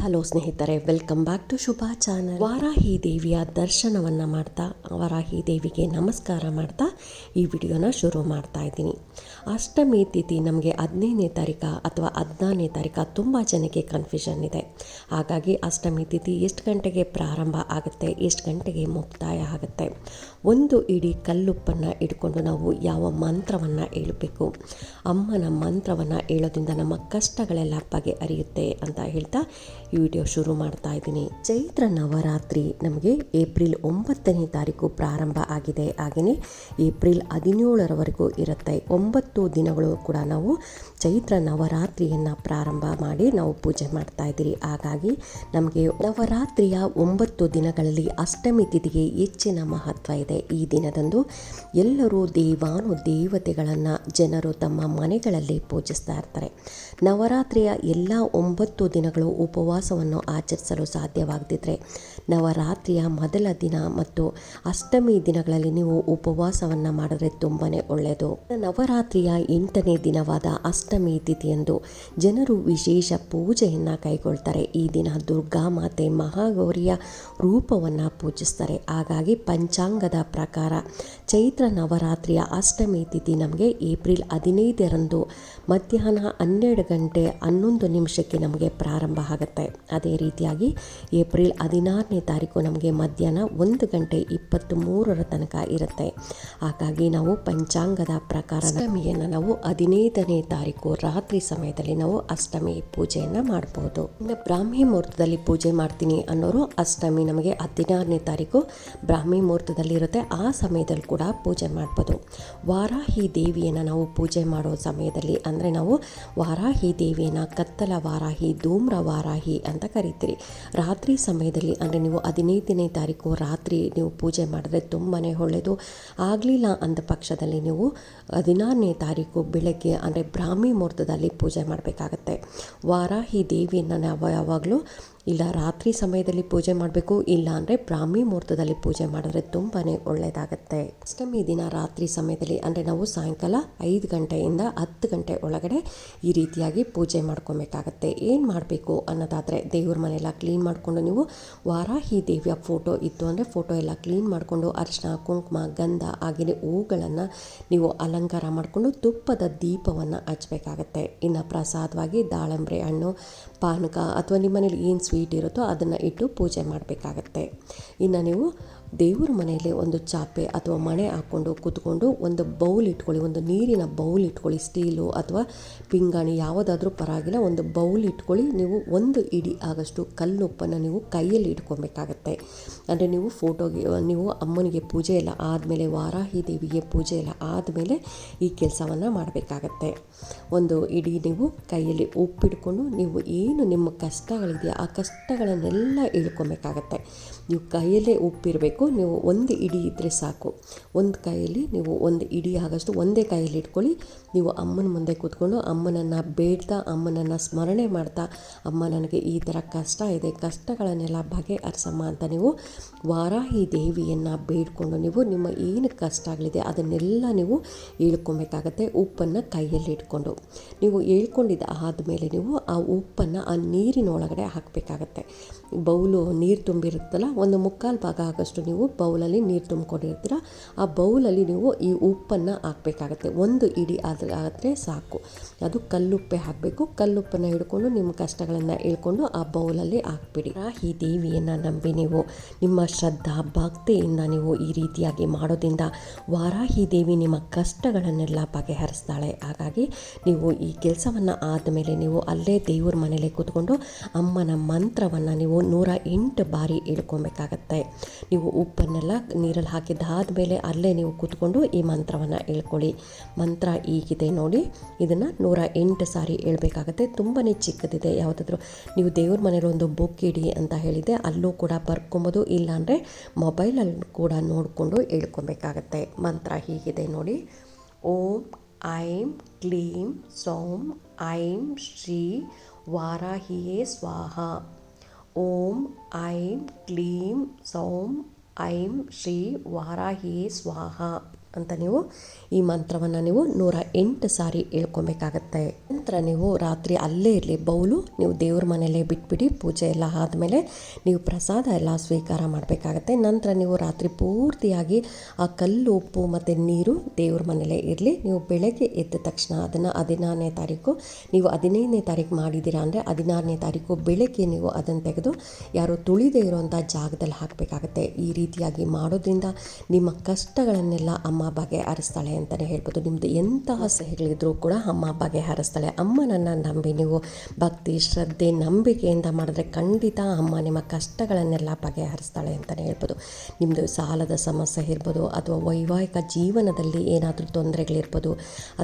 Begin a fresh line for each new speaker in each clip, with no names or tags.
Hello ಸ್ನೇಹಿತರೆ welcome back to Shubha channel Varahi ದೇವಿಯ ದರ್ಶನವನ್ನು ಮಾಡ್ತಾ ವಾರಾಹಿ ದೇವಿಗೆ ನಮಸ್ಕಾರ ಮಾಡ್ತಾ ಈ ವಿಡಿಯೋನ ಶುರು ಮಾಡ್ತಾ ಇದ್ದೀನಿ. ಅಷ್ಟಮಿ ತಿಥಿ ನಮಗೆ ಹದಿನೈದನೇ ತಾರೀಕ ಅಥವಾ ಹದಿನಾರನೇ ತಾರೀಕ ತುಂಬ ಜನಕ್ಕೆ ಕನ್ಫ್ಯೂಷನ್ ಇದೆ. ಹಾಗಾಗಿ ಅಷ್ಟಮಿ ತಿಥಿ ಎಷ್ಟು ಗಂಟೆಗೆ ಪ್ರಾರಂಭ ಆಗುತ್ತೆ, ಎಷ್ಟು ಗಂಟೆಗೆ ಮುಕ್ತಾಯ ಆಗುತ್ತೆ? ಒಂದು ಇಡೀ ಕಲ್ಲುಪ್ಪನ್ನು ಇಟ್ಕೊಂಡು ನಾವು ಯಾವ ಮಂತ್ರವನ್ನು ಹೇಳಬೇಕು? ಅಮ್ಮನ ಮಂತ್ರವನ್ನು ಹೇಳೋದ್ರಿಂದ ನಮ್ಮ ಕಷ್ಟಗಳೆಲ್ಲ ಬಗೆಹರಿಯುತ್ತೆ ಅಂತ ಹೇಳ್ತಾ ಈ ವಿಡಿಯೋ ಶುರು ಮಾಡ್ತಾ ಇದ್ದೀನಿ. ಚೈತ್ರ ನವರಾತ್ರಿ ನಮಗೆ ಏಪ್ರಿಲ್ ಒಂಬತ್ತನೇ ತಾರೀಕು ಪ್ರಾರಂಭ ಆಗಿದೆ. ಹಾಗೆಯೇ ಏಪ್ರಿಲ್ ಹದಿನೇಳರವರೆಗೂ ಇರುತ್ತೆ. ಒಂಬತ್ತು ದಿನಗಳು ಕೂಡ ನಾವು ಚೈತ್ರ ನವರಾತ್ರಿಯನ್ನು ಪ್ರಾರಂಭ ಮಾಡಿ ನಾವು ಪೂಜೆ ಮಾಡ್ತಾ ಇದ್ದೀರಿ. ಹಾಗಾಗಿ ನಮಗೆ ನವರಾತ್ರಿಯ ಒಂಬತ್ತು ದಿನಗಳಲ್ಲಿ ಅಷ್ಟಮಿ ತಿಥಿಗೆ ಹೆಚ್ಚಿನ ಮಹತ್ವ ಇದೆ. ಈ ದಿನದಂದು ಎಲ್ಲರೂ ದೇವಾನು ದೇವತೆಗಳನ್ನು ಜನರು ತಮ್ಮ ಮನೆಗಳಲ್ಲಿ ಪೂಜಿಸ್ತಾ ಇರ್ತಾರೆ. ನವರಾತ್ರಿಯ ಎಲ್ಲ ಒಂಬತ್ತು ದಿನಗಳು ಉಪವಾಸವನ್ನು ಆಚರಿಸಲು ಸಾಧ್ಯವಾಗದಿದ್ದರೆ ನವರಾತ್ರಿಯ ಮೊದಲ ದಿನ ಮತ್ತು ಅಷ್ಟಮಿ ದಿನಗಳಲ್ಲಿ ನೀವು ಉಪವಾಸವನ್ನು ಮಾಡಿದ್ರೆ ತುಂಬಾ ಒಳ್ಳೆಯದು ನವರಾತ್ರಿಯ ಎಂಟನೇ ದಿನವಾದ ಅಷ್ಟಮಿ ತಿಥಿಯಂದು ಜನರು ವಿಶೇಷ ಪೂಜೆಯನ್ನು ಕೈಗೊಳ್ತಾರೆ. ಈ ದಿನ ದುರ್ಗಾ ಮಾತೆ ಮಹಾಗೌರಿಯ ರೂಪವನ್ನು ಪೂಜಿಸ್ತಾರೆ. ಹಾಗಾಗಿ ಪಂಚಾಂಗದ ಪ್ರಕಾರ ಚೈತ್ರ ನವರಾತ್ರಿಯ ಅಷ್ಟಮಿ ತಿಥಿ ನಮಗೆ ಏಪ್ರಿಲ್ ಹದಿನೈದರಂದು ಮಧ್ಯಾಹ್ನ ಹನ್ನೆರಡು ಗಂಟೆ ಹನ್ನೊಂದು ನಿಮಿಷಕ್ಕೆ ನಮಗೆ ಪ್ರಾರಂಭ ಆಗುತ್ತೆ. ಅದೇ ರೀತಿಯಾಗಿ ಏಪ್ರಿಲ್ ಹದಿನಾರನೇ ತಾರೀಕು ನಮಗೆ ಮಧ್ಯಾಹ್ನ ಒಂದು ಗಂಟೆ ಇಪ್ಪತ್ತು ಮೂರರ ತನಕ ಇರುತ್ತೆ. ಹಾಗಾಗಿ ನಾವು ಪಂಚಾಂಗದ ಪ್ರಕಾರ ಅಷ್ಟಮಿಯನ್ನು ನಾವು ಹದಿನೈದನೇ ತಾರೀಕು ರಾತ್ರಿ ಸಮಯದಲ್ಲಿ ನಾವು ಅಷ್ಟಮಿ ಪೂಜೆಯನ್ನು ಮಾಡಬಹುದು ಇನ್ನು ಬ್ರಾಹ್ಮಿ ಮುಹೂರ್ತದಲ್ಲಿ ಪೂಜೆ ಮಾಡ್ತೀನಿ ಅನ್ನೋರು ಅಷ್ಟಮಿ ನಮಗೆ ಹದಿನಾರನೇ ತಾರೀಕು ಬ್ರಾಹ್ಮಿ ಮುಹೂರ್ತದಲ್ಲಿ ಇರುತ್ತೆ. ಆ ಸಮಯದಲ್ಲಿ ಕೂಡ ಪೂಜೆ ಮಾಡ್ಬೋದು. ವಾರಾಹಿ ದೇವಿಯನ್ನು ನಾವು ಪೂಜೆ ಮಾಡೋ ಸಮಯದಲ್ಲಿ ಅಂದರೆ ನಾವು ವಾರಾಹಿ ದೇವಿಯನ್ನು ಕತ್ತಲ ವಾರಾಹಿ, ಧೂಮ್ರ ವಾರಾಹಿ ಅಂತ ಕರಿತೀರಿ. ರಾತ್ರಿ ಸಮಯದಲ್ಲಿ ಅಂದರೆ ನೀವು ಹದಿನೈದನೇ ತಾರೀಕು ರಾತ್ರಿ ನೀವು ಪೂಜೆ ಮಾಡಿದ್ರೆ ತುಂಬಾ ಒಳ್ಳೆಯದು. ಆಗಲಿಲ್ಲ ಅಂದ ಪಕ್ಷದಲ್ಲಿ ನೀವು ಹದಿನಾರನೇ ತಾರೀಕು ಬೆಳಗ್ಗೆ ಅಂದರೆ ಬ್ರಾಹ್ಮಿ ಮುಹೂರ್ತದಲ್ಲಿ ಪೂಜೆ ಮಾಡಬೇಕಾಗತ್ತೆ. ವಾರಾಹಿ ದೇವಿಯನ್ನು ನಾವು ಯಾವಾಗಲೂ ಇಲ್ಲ ರಾತ್ರಿ ಸಮಯದಲ್ಲಿ ಪೂಜೆ ಮಾಡಬೇಕು, ಇಲ್ಲ ಅಂದರೆ ಬ್ರಾಹ್ಮಿ ಮುಹೂರ್ತದಲ್ಲಿ ಪೂಜೆ ಮಾಡಿದ್ರೆ ತುಂಬಾ ಒಳ್ಳೆಯದಾಗತ್ತೆ ಅಷ್ಟಮಿ ದಿನ ರಾತ್ರಿ ಸಮಯದಲ್ಲಿ ಅಂದರೆ ನಾವು ಸಾಯಂಕಾಲ ಐದು ಗಂಟೆಯಿಂದ ಹತ್ತು ಗಂಟೆ ಒಳಗಡೆ ಈ ರೀತಿಯಾಗಿ ಪೂಜೆ ಮಾಡ್ಕೊಬೇಕಾಗತ್ತೆ. ಏನು ಮಾಡಬೇಕು ಅನ್ನೋದಾದರೆ ದೇವ್ರ ಮನೆಯೆಲ್ಲ ಕ್ಲೀನ್ ಮಾಡಿಕೊಂಡು ನೀವು ವಾರಾಹಿ ದೇವಿಯ ಫೋಟೋ ಇತ್ತು ಅಂದರೆ ಫೋಟೋ ಎಲ್ಲ ಕ್ಲೀನ್ ಮಾಡಿಕೊಂಡು ಅರಿಶಿನ ಕುಂಕುಮ, ಗಂಧ, ಹಾಗೆಯೇ ಹೂಗಳನ್ನು ನೀವು ಅಲಂಕಾರ ಮಾಡಿಕೊಂಡು ತುಪ್ಪದ ದೀಪವನ್ನು ಹಚ್ಚಬೇಕಾಗತ್ತೆ ಇನ್ನು ಪ್ರಸಾದವಾಗಿ ದಾಳಂಬ್ರೆ ಹಣ್ಣು, ಪಾನಕ ಅಥವಾ ನಿಮ್ಮ ಮನೇಲಿ ಏನು ಸ್ವೀಟ್ ಇರುತ್ತೋ ಅದನ್ನು ಇಟ್ಟು ಪೂಜೆ ಮಾಡಬೇಕಾಗತ್ತೆ. ಇನ್ನು ನೀವು ದೇವ್ರ ಮನೆಯಲ್ಲಿ ಒಂದು ಚಾಪೆ ಅಥವಾ ಮಣೆ ಹಾಕ್ಕೊಂಡು ಕೂತ್ಕೊಂಡು ಒಂದು ಬೌಲ್ ಇಟ್ಕೊಳ್ಳಿ, ಒಂದು ನೀರಿನ ಬೌಲ್ ಇಟ್ಕೊಳ್ಳಿ, ಸ್ಟೀಲು ಅಥವಾ ಪಿಂಗಾಣಿ ಯಾವುದಾದ್ರೂ ಪರವಾಗಿಲ್ಲ, ಒಂದು ಬೌಲ್ ಇಟ್ಕೊಳ್ಳಿ. ನೀವು ಒಂದು ಇಡಿ ಆಗಷ್ಟು ಕಲ್ಲುಪ್ಪನ್ನು ನೀವು ಕೈಯಲ್ಲಿ ಇಟ್ಕೊಬೇಕಾಗತ್ತೆ. ಅಂದರೆ ನೀವು ಫೋಟೋಗೆ, ನೀವು ಅಮ್ಮನಿಗೆ ಪೂಜೆ ಎಲ್ಲ ಆದಮೇಲೆ ವಾರಾಹಿ ದೇವಿಗೆ ಪೂಜೆ ಎಲ್ಲ ಆದಮೇಲೆ ಈ ಕೆಲಸವನ್ನು ಮಾಡಬೇಕಾಗತ್ತೆ. ಒಂದು ಇಡೀ ನೀವು ಕೈಯಲ್ಲಿ ಉಪ್ಪಿಟ್ಕೊಂಡು ನೀವು ಏನು ನಿಮ್ಮ ಕಷ್ಟಗಳಿದೆಯಾ ಆ ಕಷ್ಟಗಳನ್ನೆಲ್ಲ ಇಳ್ಕೊಬೇಕಾಗತ್ತೆ ನೀವು ಕೈಯಲ್ಲೇ ಉಪ್ಪಿರಬೇಕು, ನೀವು ಒಂದು ಇಡಿ ಇದ್ದರೆ ಸಾಕು. ಒಂದು ಕೈಯಲ್ಲಿ ನೀವು ಒಂದು ಇಡಿ ಆಗಷ್ಟು ಒಂದೇ ಕೈಯಲ್ಲಿ ಇಟ್ಕೊಳ್ಳಿ. ನೀವು ಅಮ್ಮನ ಮುಂದೆ ಕೂತ್ಕೊಂಡು ಅಮ್ಮನನ್ನು ಬೇಡ್ತಾ, ಅಮ್ಮನನ್ನು ಸ್ಮರಣೆ ಮಾಡ್ತಾ, ಅಮ್ಮ ನನಗೆ ಈ ಥರ ಕಷ್ಟ ಇದೆ, ಕಷ್ಟಗಳನ್ನೆಲ್ಲ ಬಗೆಹರಿಸಮ್ಮ ಅಂತ ನೀವು ವಾರಾಹಿ ದೇವಿಯನ್ನು ಬೇಡ್ಕೊಂಡು ನೀವು ನಿಮ್ಮ ಏನು ಕಷ್ಟಗಳಿದೆ ಅದನ್ನೆಲ್ಲ ನೀವು ಹೇಳ್ಕೊಬೇಕಾಗತ್ತೆ ಉಪ್ಪನ್ನು ಕೈಯಲ್ಲಿ ಇಟ್ಕೊಂಡು. ನೀವು ಹೇಳ್ಕೊಂಡಿದ್ದ ಆದಮೇಲೆ ನೀವು ಆ ಉಪ್ಪನ್ನು ಆ ನೀರಿನೊಳಗಡೆ ಹಾಕಬೇಕಾಗತ್ತೆ. ಬೌಲು ನೀರು ತುಂಬಿರುತ್ತಲ್ಲ, ಒಂದು ಮುಕ್ಕಾಲು ಭಾಗ ಆಗಷ್ಟು ನೀವು ಬೌಲಲ್ಲಿ ನೀರು ತುಂಬಿಕೊಂಡಿರ್ತೀರ. ಆ ಬೌಲಲ್ಲಿ ನೀವು ಈ ಉಪ್ಪನ್ನು ಹಾಕಬೇಕಾಗತ್ತೆ. ಒಂದು ಇಡಿ ಆದರೆ ಆದರೆ ಸಾಕು. ಅದು ಕಲ್ಲುಪ್ಪೆ ಹಾಕಬೇಕು. ಕಲ್ಲುಪ್ಪನ್ನು ಹಿಡ್ಕೊಂಡು ನಿಮ್ಮ ಕಷ್ಟಗಳನ್ನು ಹೇಳ್ಕೊಂಡು ಆ ಬೌಲಲ್ಲಿ ಹಾಕ್ಬಿಡಿ. ಈ ದೇವಿಯನ್ನು ನಂಬಿ ನೀವು, ನಿಮ್ಮ ಶ್ರದ್ಧಾ ಭಕ್ತಿಯಿಂದ ನೀವು ಈ ರೀತಿಯಾಗಿ ಮಾಡೋದ್ರಿಂದ ವಾರಾಹಿ ದೇವಿ ನಿಮ್ಮ ಕಷ್ಟಗಳನ್ನೆಲ್ಲ ಬಗೆಹರಿಸ್ತಾಳೆ. ಹಾಗಾಗಿ ನೀವು ಈ ಕೆಲಸವನ್ನು ಆದಮೇಲೆ ನೀವು ಅಲ್ಲೇ ದೇವ್ರ ಮನೇಲೆ ಕೂತ್ಕೊಂಡು ಅಮ್ಮನ ಮಂತ್ರವನ್ನು ನೀವು ನೂರ ಎಂಟು ಬಾರಿ ಇಳ್ಕೊಬೇಕಾಗತ್ತೆ ನೀವು ಉಪ್ಪನ್ನೆಲ್ಲ ನೀರಲ್ಲಿ ಹಾಕಿದ್ದಾದ ಮೇಲೆ ಅಲ್ಲೇ ನೀವು ಕೂತ್ಕೊಂಡು ಈ ಮಂತ್ರವನ್ನು ಹೇಳ್ಕೊಳ್ಳಿ. ಮಂತ್ರ ಈಗಿದೆ ನೋಡಿ, ಇದನ್ನು ನೂರ ಎಂಟು ಸಾರಿ ಹೇಳ್ಬೇಕಾಗತ್ತೆ. ತುಂಬಾ ಚಿಕ್ಕದಿದೆ, ಯಾವುದಾದ್ರೂ ನೀವು ದೇವ್ರ ಮನೇಲಿ ಒಂದು ಬುಕ್ ಇಡಿ ಅಂತ ಹೇಳಿದೆ ಅಲ್ಲೂ ಕೂಡ ಬರ್ಕೊಬೋದು, ಇಲ್ಲಾಂದರೆ ಮೊಬೈಲಲ್ಲಿ ಕೂಡ ನೋಡಿಕೊಂಡು ಹೇಳ್ಕೊಬೇಕಾಗತ್ತೆ. ಮಂತ್ರ ಹೀಗಿದೆ ನೋಡಿ. ಓಂ ಐಂ ಕ್ಲೀಂ ಸೌಂ ಐಂ ಶ್ರೀ ವಾರಾಹಿಯೇ ಸ್ವಾಹ. ಓಂ ಐಂ ಕ್ಲೀಂ ಸೌಂ ಐಂ ಶ್ರೀ ವಾರಾಹಿಯೇ ಸ್ವಾಹ ಅಂತ ನೀವು ಈ ಮಂತ್ರವನ್ನು ನೀವು ನೂರ ಎಂಟು ಸಾರಿ ಹೇಳ್ಕೊಬೇಕಾಗತ್ತೆ. ನಂತರ ನೀವು ರಾತ್ರಿ ಅಲ್ಲೇ ಇರಲಿ, ಬೌಲು, ನೀವು ದೇವ್ರ ಮನೆಯಲ್ಲೇ ಬಿಟ್ಬಿಡಿ, ಪೂಜೆ ಎಲ್ಲ ಆದಮೇಲೆ ನೀವು ಪ್ರಸಾದ ಎಲ್ಲ ಸ್ವೀಕಾರ ಮಾಡಬೇಕಾಗತ್ತೆ. ನಂತರ ನೀವು ರಾತ್ರಿ ಪೂರ್ತಿಯಾಗಿ ಆ ಕಲ್ಲು, ಉಪ್ಪು ಮತ್ತು ನೀರು ದೇವ್ರ ಮನೆಯಲ್ಲೇ ಇರಲಿ. ನೀವು ಬೆಳಗ್ಗೆ ಎದ್ದ ತಕ್ಷಣ ಅದನ್ನು ಹದಿನಾರನೇ ತಾರೀಕು, ನೀವು ಹದಿನೈದನೇ ತಾರೀಕು ಮಾಡಿದ್ದೀರಾ ಅಂದರೆ ಹದಿನಾರನೇ ತಾರೀಕು ಬೆಳಗ್ಗೆ ನೀವು ಅದನ್ನು ತೆಗೆದು ಯಾರು ತುಳಿದೇ ಇರುವಂಥ ಜಾಗದಲ್ಲಿ ಹಾಕಬೇಕಾಗತ್ತೆ. ಈ ರೀತಿಯಾಗಿ ಮಾಡೋದ್ರಿಂದ ನಿಮ್ಮ ಕಷ್ಟಗಳನ್ನೆಲ್ಲ ಅಮ್ಮ ಬಗೆಹರಿಸ್ತಾಳೆ ಅಂತಲೇ ಹೇಳ್ಬೋದು. ನಿಮ್ಮದು ಎಂತಹ ಸಹಿಗಳಿದ್ರೂ ಕೂಡ ಅಮ್ಮ ಬಗೆಹರಿಸ್ತಾಳೆ ಅಮ್ಮನನ್ನು ನಂಬಿ ನೀವು ಭಕ್ತಿ, ಶ್ರದ್ಧೆ, ನಂಬಿಕೆಯಿಂದ ಮಾಡಿದ್ರೆ ಖಂಡಿತ ಅಮ್ಮ ನಿಮ್ಮ ಕಷ್ಟಗಳನ್ನೆಲ್ಲ ಬಗೆಹರಿಸ್ತಾಳೆ ಅಂತಲೇ ಹೇಳ್ಬೋದು. ನಿಮ್ಮದು ಸಾಲದ ಸಮಸ್ಯೆ ಇರ್ಬೋದು, ಅಥವಾ ವೈವಾಹಿಕ ಜೀವನದಲ್ಲಿ ಏನಾದರೂ ತೊಂದರೆಗಳಿರ್ಬೋದು,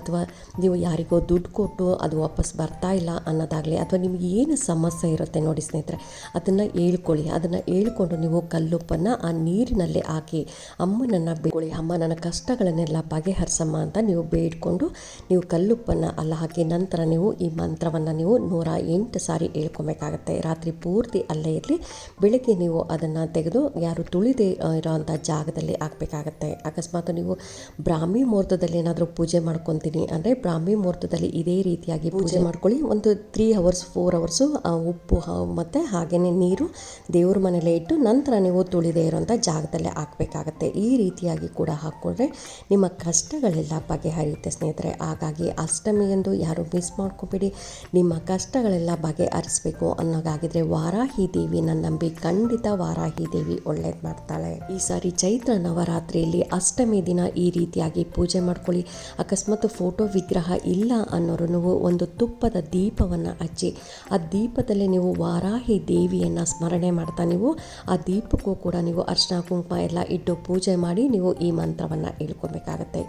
ಅಥವಾ ನೀವು ಯಾರಿಗೋ ದುಡ್ಡು ಕೊಟ್ಟು ಅದು ವಾಪಸ್ ಬರ್ತಾ ಇಲ್ಲ ಅನ್ನೋದಾಗಲಿ, ಅಥವಾ ನಿಮ್ಗೆ ಏನು ಸಮಸ್ಯೆ ಇರುತ್ತೆ ನೋಡಿ ಸ್ನೇಹಿತರೆ, ಅದನ್ನು ಹೇಳ್ಕೊಳ್ಳಿ. ಅದನ್ನು ಹೇಳ್ಕೊಂಡು ನೀವು ಕಲ್ಲುಪ್ಪನ್ನು ಆ ನೀರಿನಲ್ಲಿ ಹಾಕಿ ಅಮ್ಮನನ್ನು ಬಿಡ್ಕೊಳ್ಳಿ ಅಮ್ಮ ನನ್ನ ಕಷ್ಟಗಳನ್ನೆಲ್ಲ ಬಗೆಹರಿಸಮ್ಮ ಅಂತ ನೀವು ಬೇಡ್ಕೊಂಡು ನೀವು ಕಲ್ಲುಪ್ಪನ್ನು ಅಲ್ಲ ಹಾಕಿ ನಂತರ ನೀವು ಈ ಮಂತ್ರವನ್ನು ನೀವು ನೂರ ಎಂಟು ಸಾರಿ ಹೇಳ್ಕೊಬೇಕಾಗತ್ತೆ. ರಾತ್ರಿ ಪೂರ್ತಿ ಅಲ್ಲೇ ಇರಲಿ ಬೆಳಗ್ಗೆ ನೀವು ಅದನ್ನು ತೆಗೆದು ಯಾರು ತುಳಿದೇ ಇರೋವಂಥ ಜಾಗದಲ್ಲಿ ಹಾಕಬೇಕಾಗತ್ತೆ. ಅಕಸ್ಮಾತ್ ನೀವು ಬ್ರಾಹ್ಮಿ ಮುಹೂರ್ತದಲ್ಲಿ ಏನಾದರೂ ಪೂಜೆ ಮಾಡ್ಕೊತೀನಿ ಅಂದರೆ ಬ್ರಾಹ್ಮಿ ಮುಹೂರ್ತದಲ್ಲಿ ಇದೇ ರೀತಿಯಾಗಿ ಪೂಜೆ ಮಾಡ್ಕೊಳ್ಳಿ. ಒಂದು ತ್ರೀ ಅವರ್ಸ್ ಫೋರ್ ಅವರ್ಸು ಉಪ್ಪು ಮತ್ತು ಹಾಗೆಯೇ ನೀರು ದೇವ್ರ ಮನೇಲೇ ಇಟ್ಟು ನಂತರ ನೀವು ತುಳಿದೇ ಇರೋಂಥ ಜಾಗದಲ್ಲೇ ಹಾಕಬೇಕಾಗತ್ತೆ. ಈ ರೀತಿಯಾಗಿ ಕೂಡ ಹಾಕ್ಕೊಂಡ್ರೆ ನಿಮ್ಮ ಕಷ್ಟಗಳೆಲ್ಲ ಬಗೆಹರಿಯುತ್ತೆ ಸ್ನೇಹಿತರೆ. ಹಾಗಾಗಿ ಅಷ್ಟಮಿಯಂದು ಯಾರು ಮಿಸ್ ಮಾಡ್ಕೋಬೇಡಿ. ನಿಮ್ಮ ಕಷ್ಟಗಳೆಲ್ಲ ಬಗೆಹರಿಸ್ಬೇಕು ಅನ್ನೋದಾಗಿದ್ರೆ ವಾರಾಹಿ ದೇವಿ ನನ್ನ ನಂಬಿ ಖಂಡಿತ ವಾರಾಹಿ ದೇವಿ ಒಳ್ಳೇದು ಮಾಡ್ತಾಳೆ. ಈ ಸಾರಿ ಚೈತ್ರ ನವರಾತ್ರಿಯಲ್ಲಿ ಅಷ್ಟಮಿ ದಿನ ಈ ರೀತಿಯಾಗಿ ಪೂಜೆ ಮಾಡ್ಕೊಳ್ಳಿ. ಅಕಸ್ಮಾತ್ ಫೋಟೋ ವಿಗ್ರಹ ಇಲ್ಲ ಅನ್ನೋರು ನೀವು ಒಂದು ತುಪ್ಪದ ದೀಪವನ್ನು ಹಚ್ಚಿ, ಆ ದೀಪದಲ್ಲಿ ನೀವು ವಾರಾಹಿ ದೇವಿಯನ್ನು ಸ್ಮರಣೆ ಮಾಡ್ತಾ ನೀವು, ಆ ದೀಪಕ್ಕೂ ಕೂಡ ನೀವು ಅರ್ಶನ ಕುಂಕುಮ ಎಲ್ಲ ಇಟ್ಟು ಪೂಜೆ ಮಾಡಿ ನೀವು ಈ ಮಂತ್ರವನ್ನು ಹೇಳ್ಕೊಬೇಕಾಗತ್ತೆ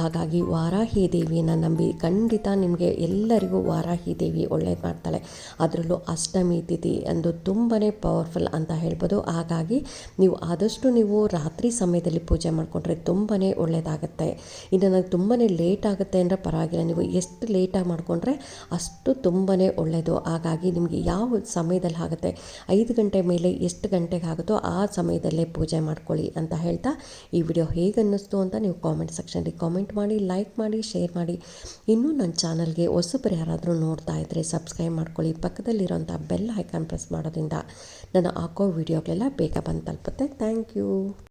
ಹಾಗಾಗಿ ವಾರಾಹಿ ದೇವಿಯನ್ನು ನಂಬಿ ಖಂಡಿತ ನಿಮಗೆ ಎಲ್ಲರಿಗೂ ವಾರಾಹಿ ದೇವಿ ಒಳ್ಳೇದು ಮಾಡ್ತಾಳೆ. ಅದರಲ್ಲೂ ಅಷ್ಟಮಿ ತಿಥಿ ಅಂದು ತುಂಬಾ ಪವರ್ಫುಲ್ ಅಂತ ಹೇಳ್ಬೋದು. ಹಾಗಾಗಿ ನೀವು ಆದಷ್ಟು ನೀವು ರಾತ್ರಿ ಸಮಯದಲ್ಲಿ ಪೂಜೆ ಮಾಡಿಕೊಂಡ್ರೆ ತುಂಬಾ ಒಳ್ಳೆಯದಾಗುತ್ತೆ ಇನ್ನು ನನಗೆ ತುಂಬಾ ಲೇಟ್ ಆಗುತ್ತೆ ಅಂದರೆ ಪರವಾಗಿಲ್ಲ. ನೀವು ಎಷ್ಟು ಲೇಟಾಗಿ ಮಾಡಿಕೊಂಡ್ರೆ ಅಷ್ಟು ತುಂಬಾ ಒಳ್ಳೆಯದು ಹಾಗಾಗಿ ನಿಮಗೆ ಯಾವ ಸಮಯದಲ್ಲಿ ಆಗುತ್ತೆ, ಐದು ಗಂಟೆ ಮೇಲೆ ಎಷ್ಟು ಗಂಟೆಗೆ ಆಗುತ್ತೋ ಆ ಸಮಯದಲ್ಲೇ ಪೂಜೆ ಮಾಡ್ಕೊಳ್ಳಿ ಅಂತ ಹೇಳ್ತಾ ಈ ವಿಡಿಯೋ ಹೇಗೆ ಅನ್ನಿಸ್ತು ಅಂತ ನೀವು ಕಾಮೆಂಟ್ ಸೆಕ್ಷನಲ್ಲಿ ಕಾಮೆಂಟ್ ಮಾಡಿ ಲೈಕ್ ಮಾಡಿ ಶೇರ್ ಮಾಡಿ. ಇನ್ನೂ ನನ್ನ ಚಾನಲ್ಗೆ ಹೊಸಬ್ರು ಯಾರಾದರೂ ನೋಡ್ತಾ ಇದ್ದರೆ ಸಬ್ಸ್ಕ್ರೈಬ್ ಮಾಡ್ಕೊಳ್ಳಿ. ಪಕ್ಕದಲ್ಲಿರೋಂಥ ಬೆಲ್ ಐಕಾನ್ ಪ್ರೆಸ್ ಮಾಡೋದ್ರಿಂದ ನಾನು ಹಾಕೋ ವೀಡಿಯೋಗಳೆಲ್ಲ ಬೇಗ ಬಂದು ತಲುಪುತ್ತೆ. Thank you